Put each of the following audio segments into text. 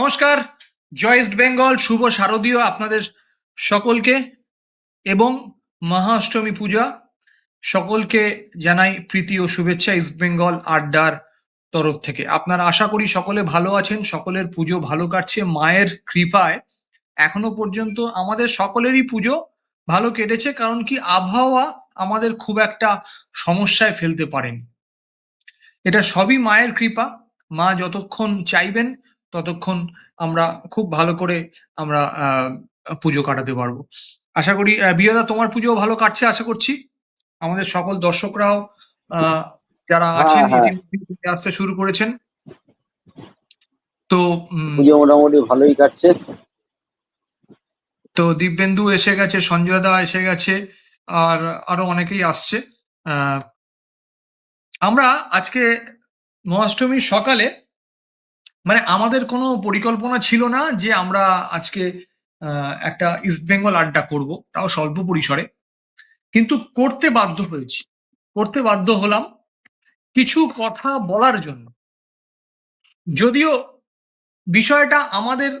নমস্কার, জয় ইস্ট বেঙ্গল, শুভ শারদীয় আপনাদের সকলকে এবং মহাষ্টমী পূজা। সকলকে জানাই প্রীতি ও শুভেচ্ছা ইস্ট বেঙ্গল আড্ডার তরফ থেকে। আপনারা আশা করি সকলে ভালো আছেন, সকলের পুজো ভালো কাটছে, মায়ের কৃপায়। এখনও পর্যন্ত আমাদের সকলেরই পুজো ভালো কেটেছে, কারণ কি আবহাওয়া আমাদের খুব একটা সমস্যায় ফেলতে পারেন। এটা সবই মায়ের কৃপা, মা যতক্ষণ চাইবেন ততক্ষণ আমরা খুব ভালো করে আমরা আহ, পুজো কাটাতে পারব। আশা করি বিয়দা তোমার পুজো ভালো কাটছে আশা করছি। আমাদের সকল দর্শকরাও যারা হ্যাঁ, আছেন হ্যাঁ। ইতিমধ্যে আসতে শুরু করেছেন। তো পুজো মোটামুটি ভালোই কাটছে। তো দিব্যেন্দু এসে গেছে সঞ্জয় দা এসে গেছে আর আরও অনেকেই আসছে। আহ, আমরা আজকে মহাষ্টমীর সকালে মানে আমাদের কোনো পরিকল্পনা ছিল না যে আমরা আজকে একটা ইস্ট বেঙ্গল আড্ডা করব, তাও স্বল্প পরিসরে। কিন্তু করতে বাধ্য হয়েছি। করতে বাধ্য হলাম কিছু কথা বলার জন্য। যদিও বিষয়টা আমাদের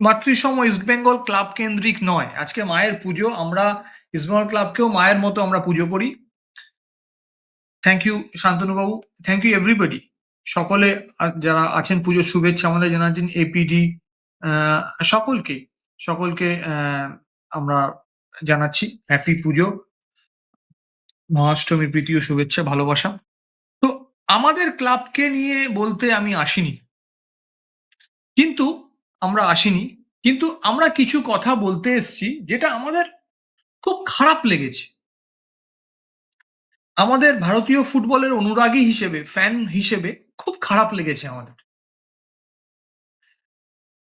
মাতৃসম ইস্ট বেঙ্গল ক্লাব কেন্দ্রিক নয়। আজকে মায়ের পুজো, আমরা ইস্ট বেঙ্গল ক্লাবকেও মায়ের মতো আমরা পুজো করি। থ্যাংক ইউ শান্তনুবাবু। থ্যাংক ইউ এভরিবডি সকলে যারা আছেন পুজোর শুভেচ্ছা আমাদের জানাচ্ছেন এপিডি সকলকে সকলকে আমরা জানাচ্ছি হ্যাপি পুজো মহাষ্টমীর প্রীতি ও শুভেচ্ছা, ভালোবাসা। তো আমাদের ক্লাবকে নিয়ে বলতে আমি আসিনি। কিন্তু আমরা আসিনি। কিন্তু আমরা কিছু কথা বলতে এসেছি যেটা আমাদের খুব খারাপ লেগেছে। আমাদের ভারতীয় ফুটবলের অনুরাগী হিসেবে ফ্যান হিসেবে খুব খারাপ লেগেছে আমাদের।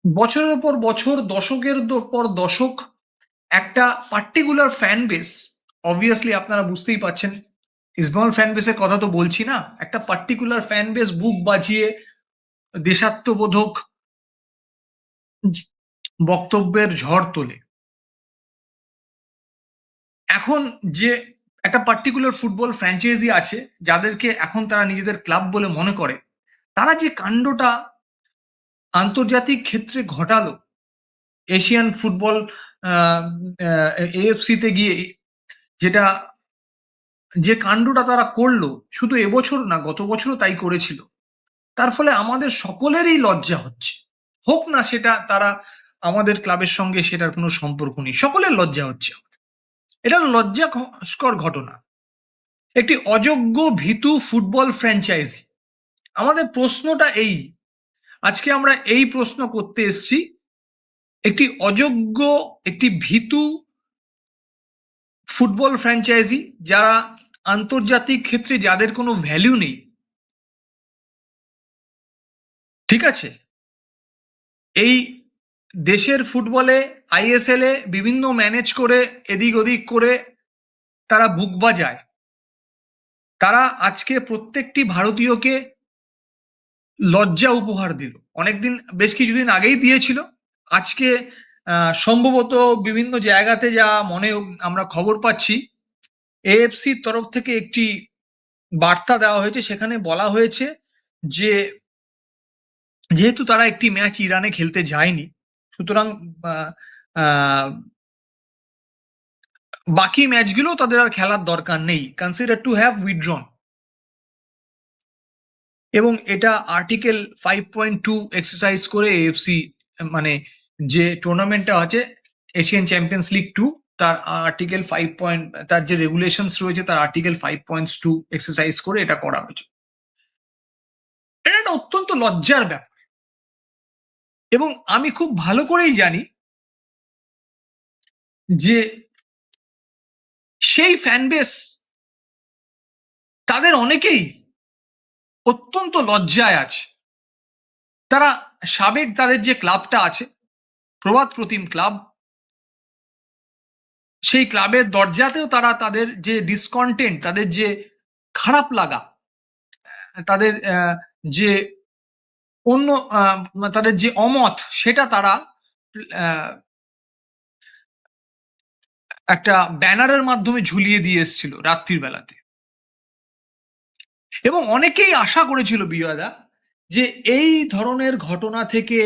বছরের পর বছর, দশকের পর দশক, একটা পার্টিকুলার ফ্যান বেস অবভিয়াসলি আপনারা বুঝতেই পাচ্ছেন ইসবল ফ্যান বেসের কথা তো বলছি না, একটা পার্টিকুলার ফ্যান বেস বুক বাজিয়ে দেশাত্মবোধক বক্তব্যের ঝড় তোলে। এখন যে একটা পার্টিকুলার ফুটবল ফ্র্যাঞ্চাইজি আছে যাদেরকে এখন তারা নিজেদের ক্লাব বলে মনে করে। তারা যে কাণ্ডটা আন্তর্জাতিক ক্ষেত্রে ঘটালো, এশিয়ান ফুটবল এএফসি তে গিয়ে, যেটা যে কাণ্ডটা তারা করল, শুধু এবছর না, গত বছরও তাই করেছিল। তার ফলে আমাদের সকলেরই লজ্জা হচ্ছে। হোক না সেটা তারা আমাদের ক্লাবের সঙ্গে সেটার কোনো সম্পর্ক নেই, সকলের লজ্জা হচ্ছে। এটা লজ্জাস্কর ঘটনা। একটি অযোগ্য ভীতু ফুটবল ফ্র্যাঞ্চাইজি আমাদের প্রশ্নটা এই, আজকে আমরা এই প্রশ্ন করতে এসেছি, একটি অযোগ্য, একটি ভীতু ফুটবল ফ্র্যাঞ্চাইজি যারা আন্তর্জাতিক ক্ষেত্রে যাদের কোনো ভ্যালু নেই, ঠিক আছে? এই দেশের ফুটবলে আইএসএল বিভিন্ন ম্যানেজ করে, এদিক ওদিক করে তারা বুক বাজায়। তারা আজকে প্রত্যেকটি ভারতীয়কে লজ্জা উপহার দিল। অনেকদিন, বেশ কিছুদিন আগেই দিয়েছিল। আজকে সম্ভবত বিভিন্ন জায়গাতে যা মনে আমরা খবর পাচ্ছি এএফসির তরফ থেকে একটি বার্তা দেওয়া হয়েছে। সেখানে বলা হয়েছে যে, যেহেতু তারা একটি ম্যাচ ইরানে খেলতে যায়নি সুতরাং বাকি ম্যাচগুলো তাদের আর খেলার দরকার নেই। কনসিডার টু হ্যাভ উইথড্রন এবং এটা article five point two exercise করে এএফসি মানে যে টুর্নামেন্টটা আছে এশিয়ান চ্যাম্পিয়ন্স লিগ টু তার আর্টিকেল ফাইভ পয়েন্ট তার যে রেগুলেশনস রয়েছে, তার article five points two exercise করে এটা করা হয়েছে। এটা একটা অত্যন্ত লজ্জার ব্যাপার। এবং আমি খুব ভালো করেই জানি যে সেই ফ্যানবেস তাদের অনেকেই অত্যন্ত লজ্জায় আছে। তারা সাবেক তাদের যে ক্লাবটা আছে, প্রভাত প্রতিম ক্লাব, সেই ক্লাবের দরজাতেও তারা তাদের যে ডিসকন্টেন্ট তাদের যে খারাপ লাগা, তাদের যে অন্য তাদের যে অমত, সেটা তারা একটা ব্যানারের মাধ্যমে ঝুলিয়ে দিয়ে এসেছিল রাত্রির বেলাতে। এবং অনেকেই আশা করেছিল, বিজয়দা, যে এই ধরনের ঘটনা থেকে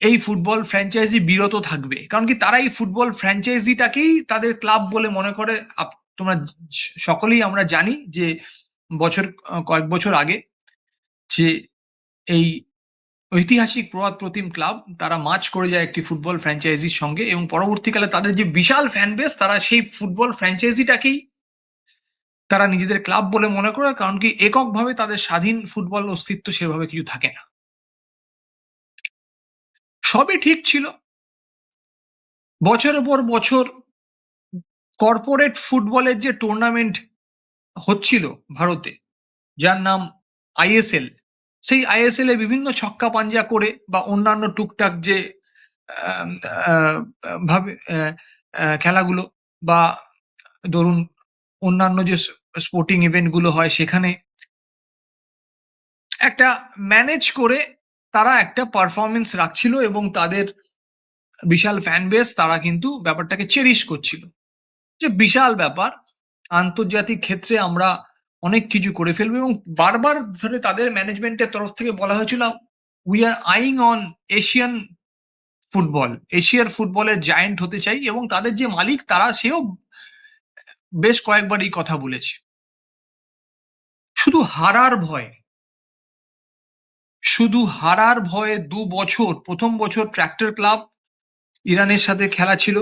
এই ফুটবল ফ্র্যাঞ্চাইজি বিরত থাকবে। কারণ কি, তারা এই ফুটবল ফ্র্যাঞ্চাইজিটাকেই তাদের ক্লাব বলে মনে করে। তোমরা সকলেই আমরা জানি যে বছর, কয়েক বছর আগে যে এই ঐতিহাসিক প্রবাদ প্রতিম ক্লাব, তারা মাচ করে যায় একটি ফুটবল ফ্র্যাঞ্চাইজির সঙ্গে এবং পরবর্তীকালে তাদের যে বিশাল ফ্যান বেস তারা সেই ফুটবল ফ্র্যাঞ্চাইজিটাকেই তারা নিজেদের ক্লাব বলে মনে করে, কারণ কি এককভাবে তাদের স্বাধীন ফুটবল অস্তিত্ব সেভাবে কিছু থাকে না। সবই ঠিক ছিল। বছরের পর বছর কর্পোরেট ফুটবলের যে টুর্নামেন্ট হচ্ছিল ভারতে, যার নাম আইএসএল সেই আইএসএল এ বিভিন্ন ছক্কা পাঞ্জা করে বা অন্যান্য টুকটাক যে ভাবে খেলাগুলো বা ধরুন অন্যান্য যে স্পোর্টিং ইভেন্টগুলো হয় সেখানে একটা ম্যানেজ করে তারা একটা পারফরমেন্স রাখছিল এবং তাদের বিশাল ফ্যান বেস তারা কিন্তু ব্যাপারটাকে চেরিশ করছিল। যে বিশাল ব্যাপার, আন্তর্জাতিক ক্ষেত্রে আমরা অনেক কিছু করে ফেলবে এবং বারবার ধরে তাদের ম্যানেজমেন্টের তরফ থেকে বলা হয়েছিল we are eyeing on Asian football এশিয়ার ফুটবলের জায়েন্ট হতে চাই এবং তাদের যে মালিক তারা সেও বেশ কয়েকবার এই কথা বলেছে। শুধু হারার ভয়, শুধু হারার ভয়ে দু বছর, প্রথম বছর ট্র্যাক্টর ক্লাব ইরানের সাথে খেলা ছিল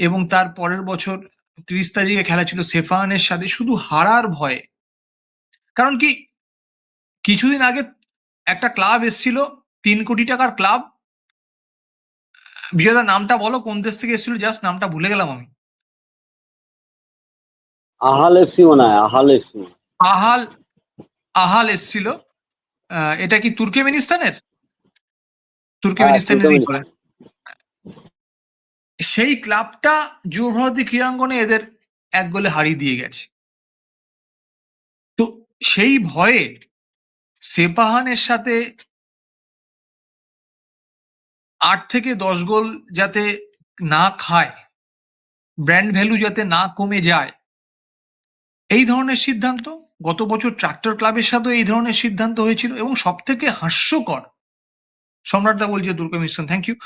এবং তার পরের বছর তিরিশ তারিখে খেলা ছিল সেফানের সাথে। শুধু হারার ভয়ে কারণ কি কিছুদিন আগে একটা ক্লাব এসেছিল তিন কোটি টাকার ক্লাব। বিজয়দার নামটা বলো কোন দেশ থেকে এসেছিল? জাস্ট নামটা ভুলে গেলাম আমি। আহাল এফসি মনে হয় আহাল এফসি আহাল আহাল এসেছিল। এটা কি তুর্কমেনিস্তানের? তুর্কমেনিস্তানের সেই ক্লাবটা যুবভারতী ক্রীড়াঙ্গনে এদের এক গোলে হারিয়ে দিয়ে গেছে। সেই ভয়ে সেপাহানের সাথে আট থেকে দশ গোল যাতে না খায় ব্র্যান্ড ভ্যালু যাতে না কমে যায়, এই ধরনের সিদ্ধান্ত গত বছর ট্রাক্টর ক্লাবের সাথেও এই ধরনের সিদ্ধান্ত হয়েছিল এবং সব থেকে হাস্যকর, সম্রাটদা বলছে দুর্গমিশ্রণ থ্যাংক ইউ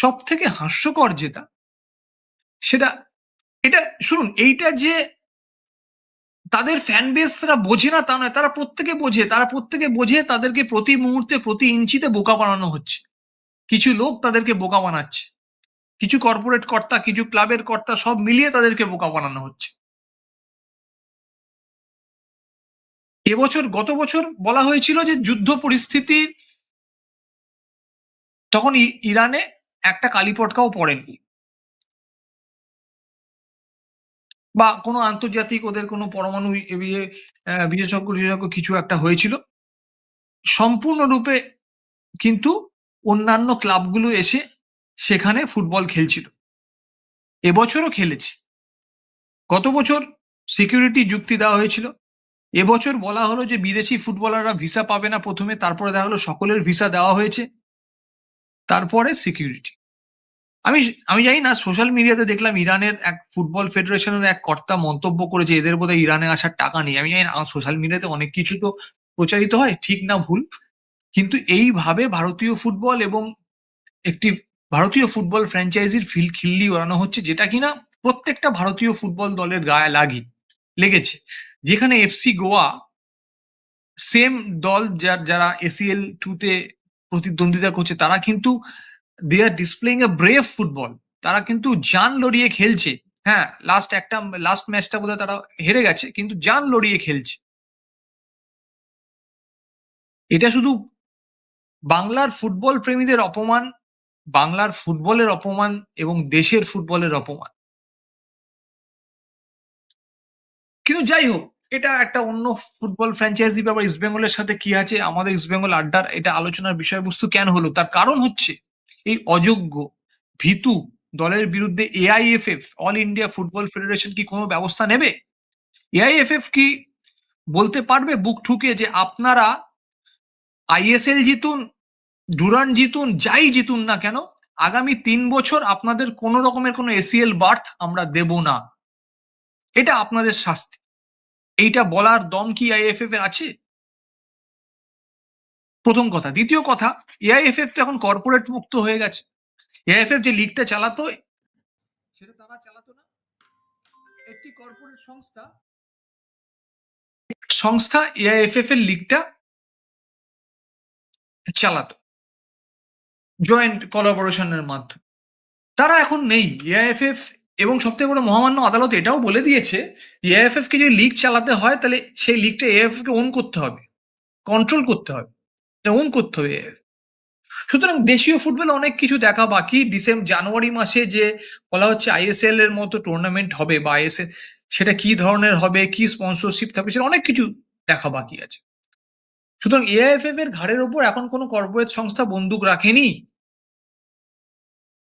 সব থেকে হাস্যকর যেটা, সেটা, এটা, শুনুন, এইটা যে তাদের ফ্যান বেসরা বোঝে না, তা নয়। তারা প্রত্যেকে বোঝে। তারা প্রত্যেকে বোঝে তাদেরকে প্রতি মুহূর্তে, প্রতি ইঞ্চিতে বোকা বানানো হচ্ছে। কিছু লোক তাদেরকে বোকা বানাচ্ছে। কিছু কর্পোরেট কর্তা, কিছু ক্লাবের কর্তা সব মিলিয়ে তাদেরকে বোকা বানানো হচ্ছে। এবছর, গত বছর বলা হয়েছিল যে যুদ্ধ পরিস্থিতি, তখন ইরানে একটা কালীপটকাও পড়েনি। বা কোনো আন্তর্জাতিক ওদের কোনো পরমাণু বিশেষজ্ঞ বিশেষজ্ঞ কিছু একটা হয়েছিল। সম্পূর্ণরূপে কিন্তু অন্যান্য ক্লাবগুলো এসে সেখানে ফুটবল খেলছিল। এবছরও খেলেছে। গত বছর সিকিউরিটি যুক্তি দেওয়া হয়েছিল। এবছর বলা হলো যে বিদেশি ফুটবলাররা ভিসা পাবে না প্রথমে, তারপরে দেখা হলো সকলের ভিসা দেওয়া হয়েছে। তারপরে সিকিউরিটি। আমি আমি জানি না সোশ্যাল মিডিয়াতে দেখলাম ইরানের এক ফুটবল ফেডারেশনের এক কর্তা মন্তব্য করেছে, এদের বোধহয় ইরানে আসার টাকা নেই। আমি জানি না সোশ্যাল মিডিয়াতে অনেক কিছু তো প্রচারিত হয়, ঠিক না ভুল। কিন্তু এইভাবে ভারতীয় ফুটবল এবং একটি ভারতীয় ফুটবল ফ্র্যাঞ্চাইজির ফিল খিল্লি ওড়ানো হচ্ছে, যেটা কিনা প্রত্যেকটা ভারতীয় ফুটবল দলের গায়ে লাগি, লেগেছে। যেখানে এফসি গোয়া সেম দল যার, যারা এসিএল টুতে প্রতিদ্বন্দ্বিতা করছে, তারা কিন্তু they are displaying a brave football তারা কিন্তু জান লড়িয়ে খেলছে। হ্যাঁ লাস্ট একটা লাস্ট ম্যাচটা বোধহয় তারা হেরে গেছে, কিন্তু জান লড়িয়ে খেলছে। এটা শুধু বাংলার ফুটবল প্রেমীদের অপমান, বাংলার ফুটবলের অপমান এবং দেশের ফুটবলের অপমান। কিন্তু যাই হোক, এটা একটা অন্য ফুটবল ফ্র্যাঞ্চাইজি ব্যাপার। ইস্ট বেঙ্গলের সাথে কি আছে? আমাদের ইস্ট বেঙ্গল আড্ডার এটা আলোচনার বিষয়বস্তু কেন হলো? তার কারণ হচ্ছে এই অযোগ্য, ভীতু দলের বিরুদ্ধে AIFF all India football federation কি কোনো ব্যবস্থা নেবে? এআইএফএফ কি বলতে পারবে? বুক ঠুকে যে আপনারা আইএসএল জিতুন ডুরান জিতুন, যাই জিতুন না কেন, আগামী তিন বছর আপনাদের কোনো রকমের কোনো এসিএল বার্থ আমরা দেব না। এটা আপনাদের শাস্তি। এইটা বলার দম কি আইএফএফ এর আছে? প্রথম কথা। দ্বিতীয় কথা এআইএফএফ তো এখন কর্পোরেট মুক্ত হয়ে গেছে। এআইএফএফ যে লিগটা চালাতো সেটা তারা চালাতো না। একটি কর্পোরেট সংস্থা সংস্থা এআইএফএফ এর লিগটা চালাতো। জয়েন্ট কোলাবোরেশনের মাধ্যমে। তারা এখন নেই। এআইএফএফ এবং সবথেকে বড় মহামান্য আদালত এটাও বলে দিয়েছে এআইএফএফ কে যদি লিগ চালাতে হয় তাহলে সেই লিগটা এআইএফ কে ওন করতে হবে কন্ট্রোল করতে হবে। ওন করতে হবে। সুতরাং দেশীয় ফুটবল অনেক কিছু দেখা বাকি। ডিসেম্বর জানুয়ারি মাসে যে বলা হচ্ছে আইএসএল এর মতো টুর্নামেন্ট হবে বা আইএসএল সেটা কি ধরনের হবে, কি স্পন্সরশিপ থাকবে, সেটা অনেক কিছু দেখা বাকি আছে। সুতরাং এআইএফএফ এর ঘাড়ের ওপর এখন কোনো কর্পোরেট সংস্থা বন্দুক রাখেনি।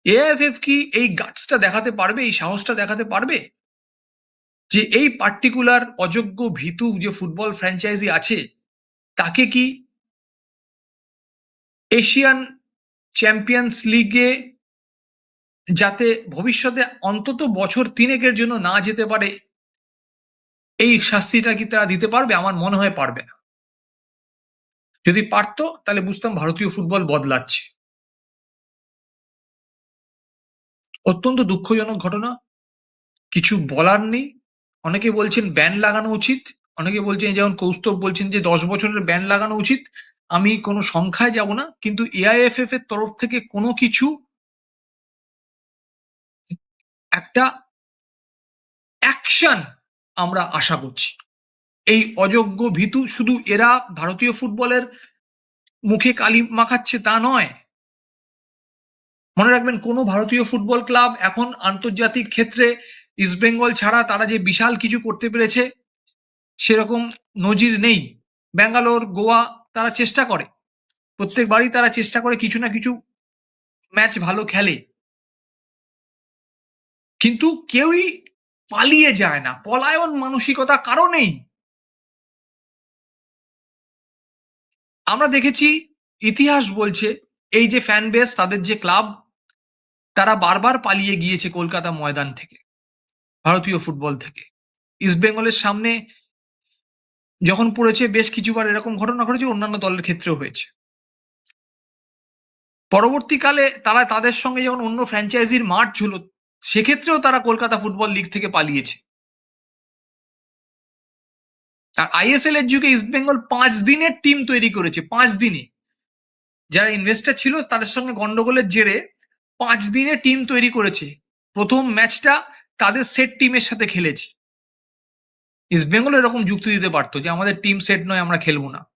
এআইএফএফ কি এই গাছটা দেখাতে পারবে, এই সাহসটা দেখাতে পারবে? যে এই পার্টিকুলার অযোগ্য ভীতু যে ফুটবল ফ্র্যাঞ্চাইজি আছে, তাকে কি এশিয়ান চ্যাম্পিয়ন্স লিগে যাতে ভবিষ্যতে অন্তত বছর তিনেকের জন্য না যেতে পারে, এই শাস্তিটা কি তারা দিতে পারবে? আমার মনে হয় পারবে না। যদি পারতো, তাহলে বুঝতাম ভারতীয় ফুটবল বদলাচ্ছে। অত্যন্ত দুঃখজনক ঘটনা। কিছু বলার নেই। অনেকে বলছেন ব্যান লাগানো উচিত। অনেকে বলছেন, যেমন কৌস্তব বলছেন যে দশ বছরের ব্যান লাগানো উচিত। আমি কোনো সংখ্যায় যাব না, কিন্তু এআইএফএফ এর তরফ থেকে কোনো কিছু একটা অ্যাকশন আমরা আশা করছি। এই অযোগ্য ভীতু শুধু এরা ভারতীয় ফুটবলের মুখে কালি মাখাচ্ছে তা নয়। মনে রাখবেন, কোনো ভারতীয় ফুটবল ক্লাব এখন আন্তর্জাতিক ক্ষেত্রে ইস্টবেঙ্গল ছাড়া তারা যে বিশাল কিছু করতে পেরেছে, সেরকম নজির নেই। ব্যাঙ্গালোর, গোয়া তারা চেষ্টা করে। প্রত্যেকবারই তারা চেষ্টা করে কিছু না কিছু ম্যাচ ভালো খেলে। কিন্তু কেউই পালিয়ে যায় না। পলায়ন মানসিকতা কারও নেই আমরা দেখেছি, ইতিহাস বলছে, এই যে ফ্যান বেস তাদের যে ক্লাব তারা বারবার পালিয়ে গিয়েছে কলকাতা ময়দান থেকে, ভারতীয় ফুটবল থেকে। ইস্টবেঙ্গলের সামনে যখন পড়েছে বেশ কিছুবার এরকম ঘটনা ঘটেছে, অন্যান্য দলের ক্ষেত্রেও হয়েছে। পরবর্তীকালে তারা তাদের সঙ্গে যখন অন্য ফ্র্যাঞ্চাইজির মাঠ ছিল সেক্ষেত্রেও তারা কলকাতা ফুটবল লিগ থেকে পালিয়েছে। আর আইএসএল এর যুগে ইস্টবেঙ্গল পাঁচ দিনের টিম তৈরি করেছে, পাঁচ দিনে। যারা ইনভেস্টার ছিল, তাদের সঙ্গে গন্ডগোলের জেরে পাঁচ দিনে টিম তৈরি করেছে। প্রথম ম্যাচটা তাদের সেট টিমের সাথে খেলেছে। ইস্টবেঙ্গল এরকম যুক্তি দিতে পারতো যে, আমাদের টিম সেট নয়, আমরা খেলব না।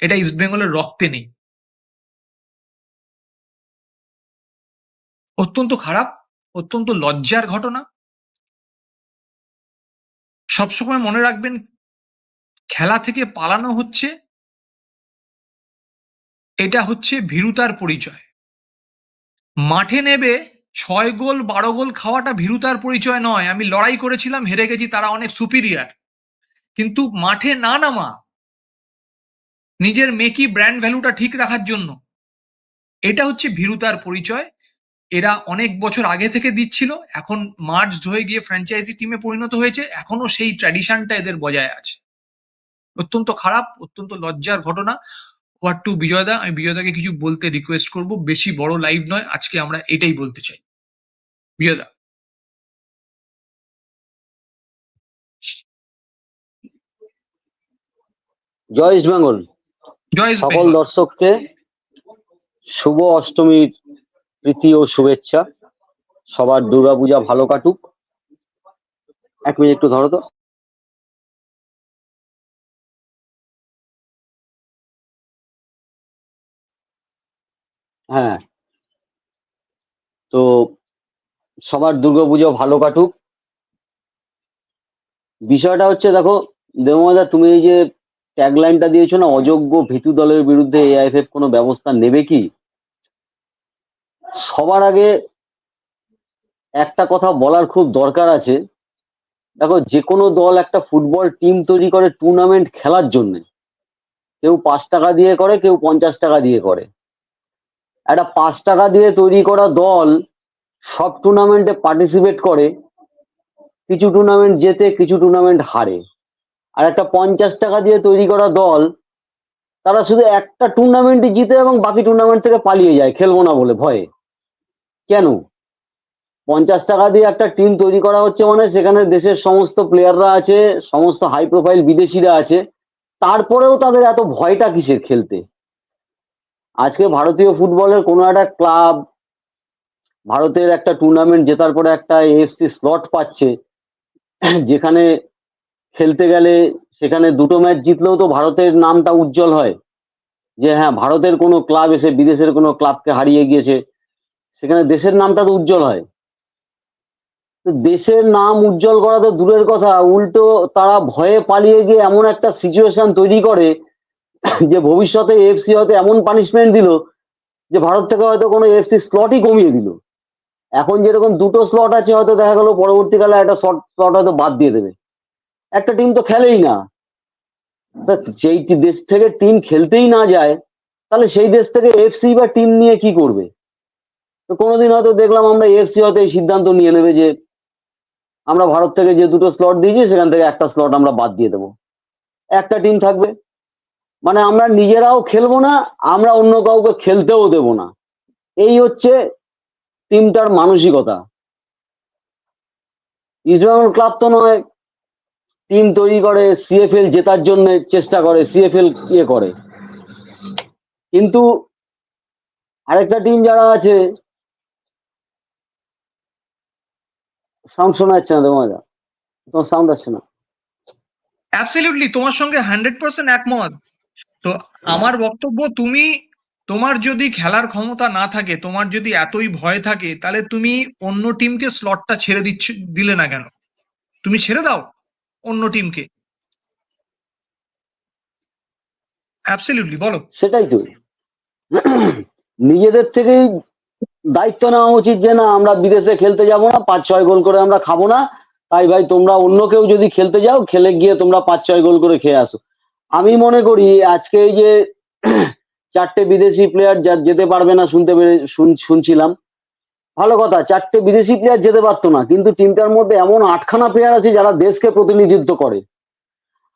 এটা ইস্টবেঙ্গলের রক্তে নেই। অত্যন্ত খারাপ, অত্যন্ত লজ্জার ঘটনা। সবসময় মনে রাখবেন, খেলা থেকে পালানো হচ্ছে, এটা হচ্ছে ভীরুতার পরিচয়। মাঠে নেবে ছয় গোল, বারো গোল খাওয়াটা ভীরুতার পরিচয় নয়। আমি লড়াই করেছিলাম, হেরে গেছি, তারা অনেক সুপিরিয়ার কিন্তু মাঠে না নামা, নিজের মেকি ব্র্যান্ড ভ্যালুটা ঠিক রাখার জন্য, এটা হচ্ছে ভীরুতার পরিচয়। এরা অনেক বছর আগে থেকে দিচ্ছিল, এখন মার্চ হয়ে গিয়ে ফ্র্যাঞ্চাইজি টিমে পরিণত হয়েছে, এখনও সেই ট্র্যাডিশনটা এদের বজায় আছে। অত্যন্ত খারাপ, অত্যন্ত লজ্জার ঘটনা। ওয়ার টু বিজয়দা আমি বিজয়দাকে কিছু বলতে রিকোয়েস্ট করব। বেশি বড় লাইভ নয় আজকে আমরা এটাই বলতে চাই। বিজয়দা। জয় ইস্ট বেঙ্গল জয় ইস্ট সকল দর্শককে শুভ অষ্টমীর প্রীতি ও শুভেচ্ছা। সবার দুর্গাপূজা ভালো কাটুক। এক মিনিট একটু ধরো তো। হ্যাঁ। তো সবার দুর্গাপূজা ভালো কাটুক। বিষয়টা হচ্ছে দেখো দেবমাদা তুমি এই যে ট্যাগলাইনটা দিয়েছ না, অযোগ্য ভীতু দলের বিরুদ্ধে এআইএফএফ কোনো ব্যবস্থা নেবে কি? সবার আগে একটা কথা বলার খুব দরকার আছে। দেখো যে কোনো দল একটা ফুটবল টিম তৈরি করে টুর্নামেন্ট খেলার জন্য। কেউ পাঁচ টাকা দিয়ে করে, কেউ পঞ্চাশ টাকা দিয়ে করে। একটা পাঁচ টাকা দিয়ে তৈরি করা দল সব টুর্নামেন্টে পার্টিসিপেট করে, কিছু টুর্নামেন্ট জেতে, কিছু টুর্নামেন্ট হারে। আর একটা পঞ্চাশ টাকা দিয়ে তৈরি করা দল, তারা শুধু একটা টুর্নামেন্টই জিতে এবং বাকি টুর্নামেন্ট থেকে পালিয়ে যায়, খেলব না বলে, ভয়ে। কেন? পঞ্চাশ টাকা দিয়ে একটা টিম তৈরি করা হচ্ছে মানে সেখানে দেশের সমস্ত প্লেয়াররা আছে, সমস্ত হাই প্রোফাইল বিদেশিরা আছে, তারপরেও তাদের এত ভয়টা কিসের খেলতে? আজকে ভারতীয় ফুটবলের কোনো একটা ক্লাব ভারতের একটা টুর্নামেন্ট জেতার পরে একটা এএফসি স্লট পাচ্ছে, যেখানে খেলতে গেলে সেখানে দুটো ম্যাচ জিতলেও তো ভারতের নামটা উজ্জ্বল হয়। যে হ্যাঁ ভারতের কোনো ক্লাব এসে বিদেশের কোনো ক্লাবকে হারিয়ে গিয়েছে, সেখানে দেশের নামটা তো উজ্জ্বল হয়। তো দেশের নাম উজ্জ্বল করা তো দূরের কথা, উল্টো তারা ভয়ে পালিয়ে গিয়ে এমন একটা সিচুয়েশন তৈরি করে যে ভবিষ্যতে এফসি হয়তো এমন পানিশমেন্ট দিল যে ভারত থেকে হয়তো কোনো এফসি স্লটই কমিয়ে দিল। এখন যেরকম দুটো স্লট আছে, হয়তো দেখা গেল পরবর্তীকালে একটা স্লট হয়তো বাদ দিয়ে দেবে। একটা টিম তো খেলেই না। সেই দেশ থেকে টিম খেলতেই না যায়, তাহলে সেই দেশ থেকে এফসি বা টিম নিয়ে কি করবে? তো কোনোদিন হয়তো দেখলাম আমরা এফসি হয়তো এই সিদ্ধান্ত নিয়ে নেবে যে আমরা ভারত থেকে যে দুটো স্লট দিয়েছি, সেখান থেকে একটা স্লট আমরা বাদ দিয়ে দেবো। একটা টিম থাকবে। মানে আমরা নিজেরাও খেলব না, আমরা অন্য কাউকে খেলতেও দেব না। এই হচ্ছে টিমটার মানসিকতা। ইস্টবেঙ্গল ক্লাব তো নয় টিম তৈরি করে সিএফএল জেতার জন্য চেষ্টা করে সিএফএল ইয়ে করে। কিন্তু আরেকটা টিম যারা আছে, সাউন্ড শোনা যাচ্ছে না তোমার তোমার সাউন্ড আসছে না। অ্যাবসলিউটলি তোমার সঙ্গে হান্ড্রেড পার্সেন্ট একমত। তো আমার বক্তব্য তুমি তোমার যদি খেলার ক্ষমতা না থাকে তোমার যদি এতই ভয় থাকে তাহলে তুমি অন্য টিমকে স্লটটা ছেড়ে দিচ্ছ দিলে না কেন? তুমি ছেড়ে দাও অন্য টিমকে অ্যাবসলিউটলি বলো। সেটাই তো। নিজেদের থেকেই দায়িত্ব নেওয়া উচিত যে না আমরা বিদেশে খেলতে যাব না পাঁচ ছয় গোল করে আমরা খাব না। তাই ভাই তোমরা অন্য কেউ যদি খেলতে যাও খেলে গিয়ে তোমরা পাঁচ ছয় গোল করে খেয়ে আসো। আমি মনে করি আজকে এই যে চারটে বিদেশি প্লেয়ার যা যেতে পারবে না শুনতে পেরে, শুন- শুনছিলাম। ভালো কথা, চারটে বিদেশি প্লেয়ার যেতে পারতো না, কিন্তু টিমটার মধ্যে এমন আটখানা প্লেয়ার আছে যারা দেশকে প্রতিনিধিত্ব করে।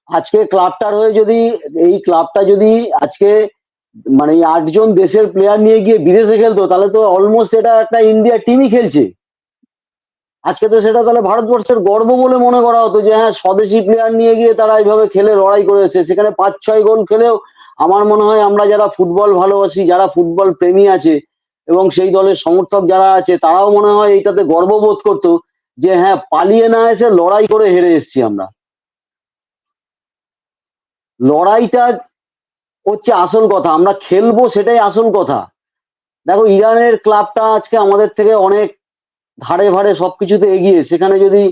আজকে ক্লাবটার হয়ে যদি, এই ক্লাবটা যদি আজকে মানে আটজন দেশের প্লেয়ার নিয়ে গিয়ে বিদেশে খেলতো, তাহলে তো অলমোস্ট এটা একটা ইন্ডিয়া টিমই খেলছে। আজকে তো সেটা তাহলে ভারতবর্ষের গর্ব বলে মনে করা হতো যে হ্যাঁ স্বদেশি প্লেয়ার নিয়ে গিয়ে তারা এইভাবে খেলে, লড়াই করেছে। সেখানে পাঁচ ছয় গোল খেলেও আমার মনে হয় আমরা যারা ফুটবল ভালোবাসি, যারা ফুটবল প্রেমী আছে এবং সেই দলের সমর্থক যারা আছে, তারাও মনে হয় এইটাতে গর্ববোধ করতো যে হ্যাঁ পালিয়ে না এসে লড়াই করে হেরে এসেছি আমরা। লড়াইটা হচ্ছে আসল কথা, আমরা খেলব সেটাই আসল কথা। দেখো, ইরানের ক্লাবটা আজকে আমাদের থেকে অনেক ধারে ভারে সবকিছুতে এগিয়ে সেখানে যদি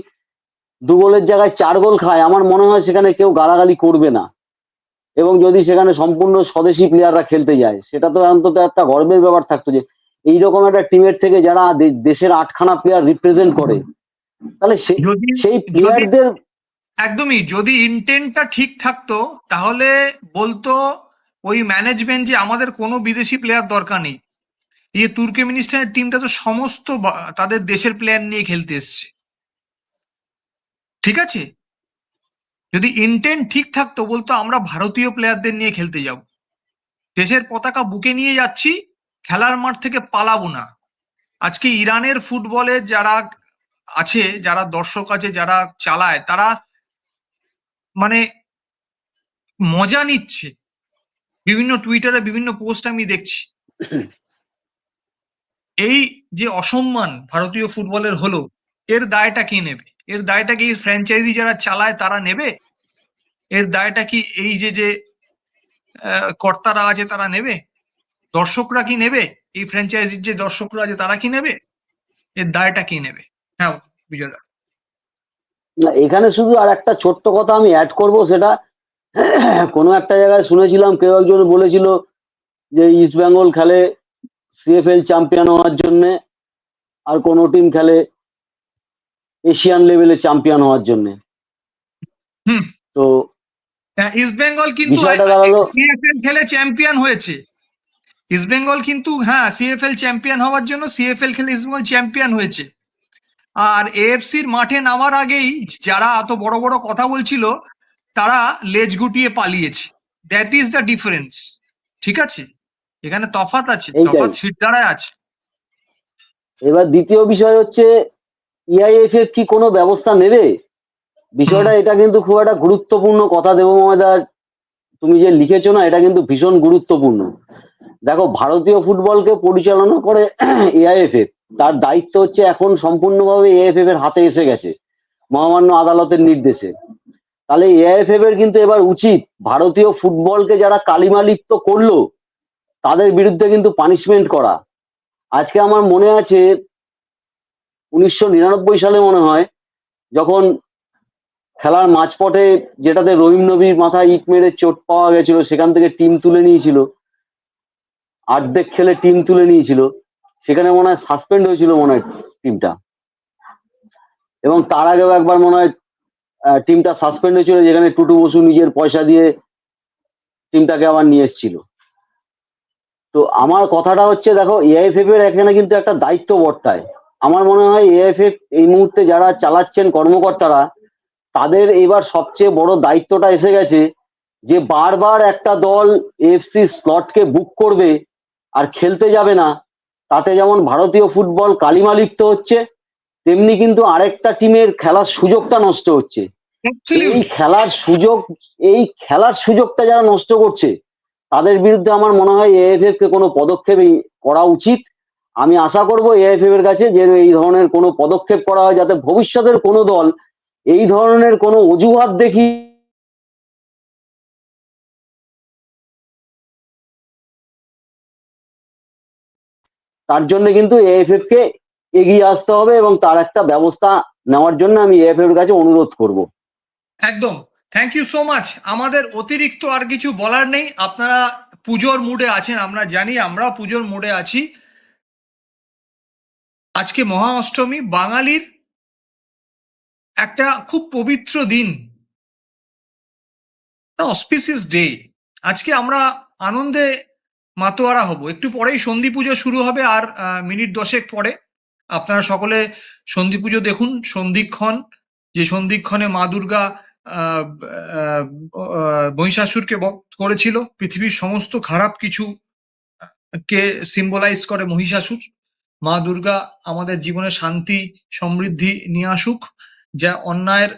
দু গোলের জায়গায় চার গোল খায় আমার মনে হয় সেখানে কেউ গালাগালি করবে না। এবং যদি সেখানে সম্পূর্ণ স্বদেশি প্লেয়াররা খেলতে যায় সেটা তো অন্তত একটা গর্বের ব্যাপার থাকতো যে এইরকম একটা টিমের থেকে যারা দেশের আটখানা প্লেয়ার রিপ্রেজেন্ট করে তাহলে সেই প্লেয়ারদের একদমই যদি ইন্টেন্টটা ঠিক থাকতো তাহলে বলতো ওই ম্যানেজমেন্ট যে আমাদের কোনো বিদেশি প্লেয়ার দরকার নেই। এই তুর্কমেনিস্তানের টিমটা তো সমস্ত তাদের দেশের প্লেয়ার নিয়ে খেলতে এসছে। ঠিক আছে? যদি ইন্টেন্ট ঠিক থাকতো, বলতো আমরা ভারতীয় প্লেয়ারদের নিয়ে খেলতে যাব। দেশের পতাকা বুকে নিয়ে যাচ্ছি, খেলার মাঠ থেকে পালাবো না। আজকে ইরানের ফুটবলে যারা আছে, যারা দর্শক আছে, যারা চালায়, তারা মানে মজা নিচ্ছে। বিভিন্ন টুইটারে বিভিন্ন পোস্ট আমি দেখছি। এই যে অসম্মান ভারতীয় ফুটবলের হলো এর দায়টা কে নেবে? এর দায়টা কি ফ্র্যাঞ্চাইজি যারা চালায় তারা নেবে? এর দায়টা কি এই যে যে কর্তারা আছে তারা নেবে? দর্শকরা কি নেবে? এই ফ্র্যাঞ্চাইজির যে দর্শকরা আছে তারা কি নেবে? এর দায়টা কি নেবে? হ্যাঁ বিজয় দা। না, এখানে শুধু আর একটা ছোট্ট কথা আমি অ্যাড করব সেটা। কোনো একটা জায়গায় শুনেছিলাম কেউ একজন বলেছিল যে ইস্ট বেঙ্গল খেলে সিএফএল চ্যাম্পিয়ন হওয়ার জন্য আর কোন টিম খেলে এশিয়ান লেভেলে চ্যাম্পিয়ন হওয়ার জন্য। হুম। তো ইস্ট বেঙ্গল কিন্তু সিএফএল খেলে চ্যাম্পিয়ন হয়েছে। ইস্ট বেঙ্গল কিন্তু হ্যাঁ সিএফএল চ্যাম্পিয়ন হওয়ার জন্য সিএফএল খেলে ইস্ট বেঙ্গল চ্যাম্পিয়ন হয়েছে। আর এএফসির মাঠে নামার আগেই যারা এত বড় বড় কথা বলছিল তারা লেজ গুটিয়ে পালিয়েছে। দ্যাট ইজ দ্য ডিফারেন্স ঠিক আছে? এখানে তফাৎ আছে। তফাৎ সিটদারায় আছে। এবার দ্বিতীয় বিষয় হচ্ছে ইআইএফএফ কি কোনো ব্যবস্থা নেবে? বিষয়টা এটা কিন্তু খুব একটা গুরুত্বপূর্ণ কথা দেবময়দার তুমি যে লিখেছো না এটা কিন্তু ভীষণ গুরুত্বপূর্ণ। দেখো ভারতীয় ফুটবলকে পরিচালনা করে এআইএফএফ তার দায়িত্ব হচ্ছে এখন সম্পূর্ণভাবে এআইএফএফ এর হাতে এসে গেছে মহামান্য আদালতের নির্দেশে। তাহলে এআইএফএফ এর কিন্তু এবার উচিত ভারতীয় ফুটবলকে যারা কালিমালিপ্ত করল তাদের বিরুদ্ধে কিন্তু পানিশমেন্ট করা। আজকে আমার মনে আছে, উনিশশো নিরানব্বই সালে মনে হয়, যখন খেলার মাঝপথে যেটাতে রহিম নবীর মাথায় ইট মেরে চোট পাওয়া গেছিল, সেখান থেকে টিম তুলে নিয়েছিল আর্ধেক খেলে টিম তুলে নিয়েছিল, সেখানে মনে হয় সাসপেন্ড হয়েছিল মনে হয় টিমটা। এবং তার আগেও একবার মনে হয় টিমটা সাসপেন্ড হয়েছিল, যেখানে টুটু বসু নিজের পয়সা দিয়ে টিমটাকে আবার নিয়ে এসেছিল। তো আমার কথাটা হচ্ছে দেখো এআইএফএফ এর এখানে কিন্তু একটা দায়িত্ব বর্তায়। আমার মনে হয় এআইএফএফ এই মুহূর্তে যারা চালাচ্ছেন কর্মকর্তারা তাদের এবার সবচেয়ে বড় দায়িত্বটা এসে গেছে যে বারবার একটা দল এফসি স্লটকে বুক করবে আর খেলতে যাবে না। তাতে যেমন ভারতীয় ফুটবল কালিমালিপ্ত হচ্ছে তেমনি কিন্তু আরেকটা টিমের খেলার সুযোগটা নষ্ট হচ্ছে। এই খেলার সুযোগ এই খেলার সুযোগটা যারা নষ্ট করছে তাদের বিরুদ্ধে আমার মনে হয় এএফএফ কে কোনো পদক্ষেপ এই করা উচিত। আমি আশা করব এএফএফ এর কাছে যে এই ধরনের কোনো পদক্ষেপ করা হয় যাতে ভবিষ্যতের কোনো দল এই ধরনের কোনো অজুহাত দেখি তার জন্য কিন্তু এএফএফ কে এগিয়ে আসতে হবে এবং তার একটা ব্যবস্থা নেওয়ার জন্য আমি এএফএফ এর কাছে অনুরোধ করব। একদম। থ্যাংক ইউ সো মাচ আমাদের অতিরিক্ত আর কিছু বলার নেই। আপনারা পুজোর মুডে আছেন, আমরা জানি আমরা পুজোর মুডে আছি। আজকে মহা অষ্টমী বাঙালির একটা খুব পবিত্র দিন। অসপিসিস ডে আজকে আমরা আনন্দে মাতোয়ারা হব। একটু পরেই সন্ধি পুজো শুরু হবে আর মিনিট দশেক পরে। আপনারা সকলে সন্ধি পুজো দেখুন। সন্ধিক্ষণ, যে সন্ধিক্ষণে মা দুর্গা মহিষাসুরকে বধ করেছিল। পৃথিবীর সমস্ত খারাপ কিছু কে সিম্বলাইজ করে মহিষাসুর। মা দুর্গা আমাদের জীবনে শান্তি সমৃদ্ধি নিয়ে আসুক যা অন্যায়ের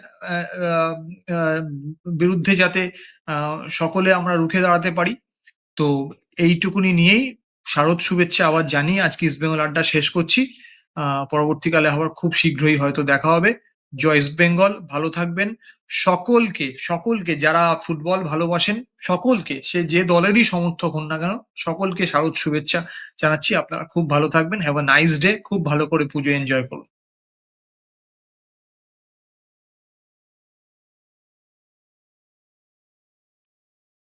বিরুদ্ধে যাতে সকলে আমরা রুখে দাঁড়াতে পারি। তো এইটুকুনি নিয়েই শারদ শুভেচ্ছা আবার জানিয়ে আজকে ইস্ট বেঙ্গল আড্ডা শেষ করছি। আহ, পরবর্তীকালে আবার খুব শীঘ্রই হয়তো দেখা হবে। জয় ইস্ট বেঙ্গল, ভালো থাকবেন। সকলকে সকলকে যারা ফুটবল ভালোবাসেন, সকলকে, সে যে দলেরই সমর্থক হন না কেন, সকলকে শারদ শুভেচ্ছা জানাচ্ছি। আপনারা খুব ভালো থাকবেন। হ্যাভ আ নাইস ডে খুব ভালো করে পুজো এনজয় করুন।